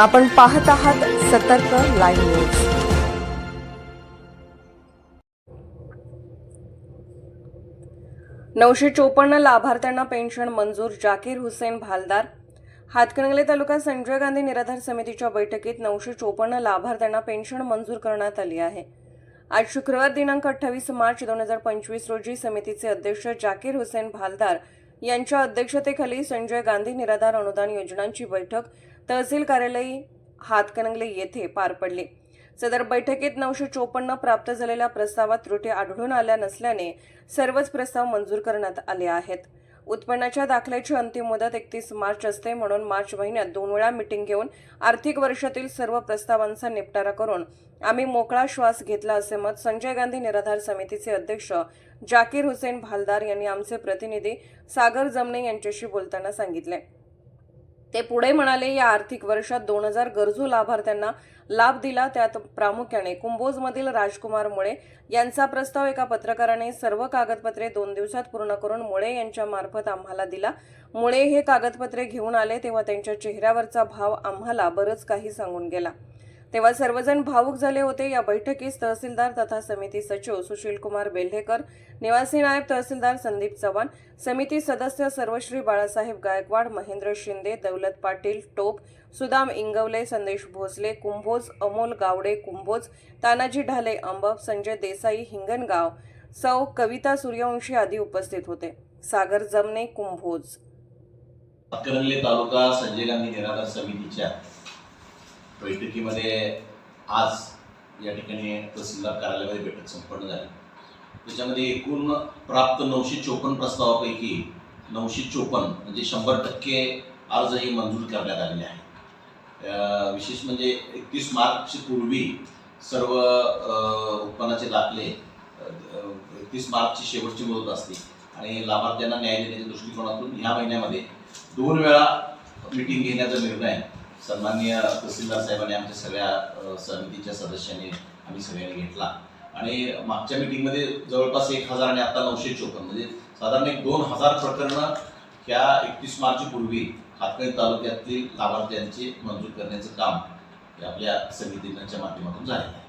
आपण पाहत आहात सतर्क लाईव्ह न्यूज. नऊशे चोपन्न लाभार्थ्यांना पेन्शन मंजूर जाकीर हुसेन भालदार. हातकणंगले तालुका संजय गांधी निराधार समितीच्या बैठकीत नऊशे चोपन्न लाभार्थ्यांना पेन्शन मंजूर करण्यात आली आहे. आज शुक्रवार दिनांक अठ्ठावीस मार्च दोन हजार पंचवीस रोजी समितीचे अध्यक्ष जाकीर हुसेन भालदार यांच्या अध्यक्षतेखाली संजय गांधी निराधार अनुदान योजनांची बैठक तहसील कार्यालय हातकणंगले येथे पार पडली. सदर बैठकीत नऊशे चोपन्न प्राप्त झालेल्या प्रस्तावात त्रुटी आढळून आल्या नसल्याने सर्वच प्रस्ताव मंजूर करण्यात आले आहेत. उत्पन्नाच्या दाखल्याची अंतिम मुदत एकतीस मार्च असते म्हणून मार्च महिन्यात दोन वेळा मिटिंग घेऊन आर्थिक वर्षातील सर्व प्रस्तावांचा निपटारा करून आम्ही मोकळा श्वास घेतला असे मत संजय गांधी निराधार समितीचे अध्यक्ष जाकीर हुसेन भालदार यांनी आमचे प्रतिनिधी सागर जमणे यांच्याशी बोलताना सांगितले. ते पुढे म्हणाले या आर्थिक वर्षात दोन हजार गरजू लाभार्थ्यांना लाभ दिला. त्यात प्रामुख्याने कुंभोजमधील राजकुमार मुळे यांचा प्रस्ताव एका पत्रकाराने सर्व कागदपत्रे दोन दिवसात पूर्ण करून मुळे यांच्या मार्फत आम्हाला दिला. मुळे हे कागदपत्रे घेऊन आले तेव्हा त्यांच्या चेहऱ्यावरचा भाव आम्हाला बरंच काही सांगून गेला. तेव्हा सर्वजण भावूक झाले होते. या बैठकीस तहसीलदार तथा समिती सचिव सुशीलकुमार बेल्हेकर निवासी नायब तहसीलदार संदीप चव्हाण समिती सदस्य सर्वश्री बाळासाहेब गायकवाड महेंद्र शिंदे दौलत पाटील टोप सुदाम इंगवले संदेश भोसले कुंभोज अमोल गावडे कुंभोज तानाजी ढाले अंबप संजय देसाई हिंगणगाव सौ कविता सूर्यवंशी आदी उपस्थित होते. सागर जमने कुंभोज. तालुका संजय गांधी निराधार समितीच्या बैठकीमध्ये आज या ठिकाणी तहसीलदार कार्यालयामध्ये बैठक संपन्न झाली. त्याच्यामध्ये एकूण प्राप्त नऊशे चोपन्न प्रस्तावापैकी नऊशे चोपन्न म्हणजे शंभर टक्के अर्ज हे मंजूर करण्यात आलेले आहे विशेष म्हणजे एकतीस मार्च पूर्वी सर्व उत्पन्नाचे दाखले एकतीस मार्चची शेवटची मुदत असते. आणि लाभार्थ्यांना न्याय देण्याच्या दृष्टिकोनातून ह्या महिन्यामध्ये दोन वेळा मिटिंग घेण्याचा निर्णय सन्माननीय तहसीलदार साहेबांनी आमच्या सगळ्या समितीच्या सदस्यांनी आम्ही सगळ्यांनी घेतला. आणि मागच्या मिटिंगमध्ये जवळपास एक हजार आणि आता नऊशे चोपन्न म्हणजे साधारण एक दोन हजार प्रकरणं ह्या एकतीस मार्च पूर्वी हातकणी तालुक्यातील लाभार्थ्यांचे मंजूर करण्याचं काम हे आपल्या समितीच्या माध्यमातून झालेलं आहे.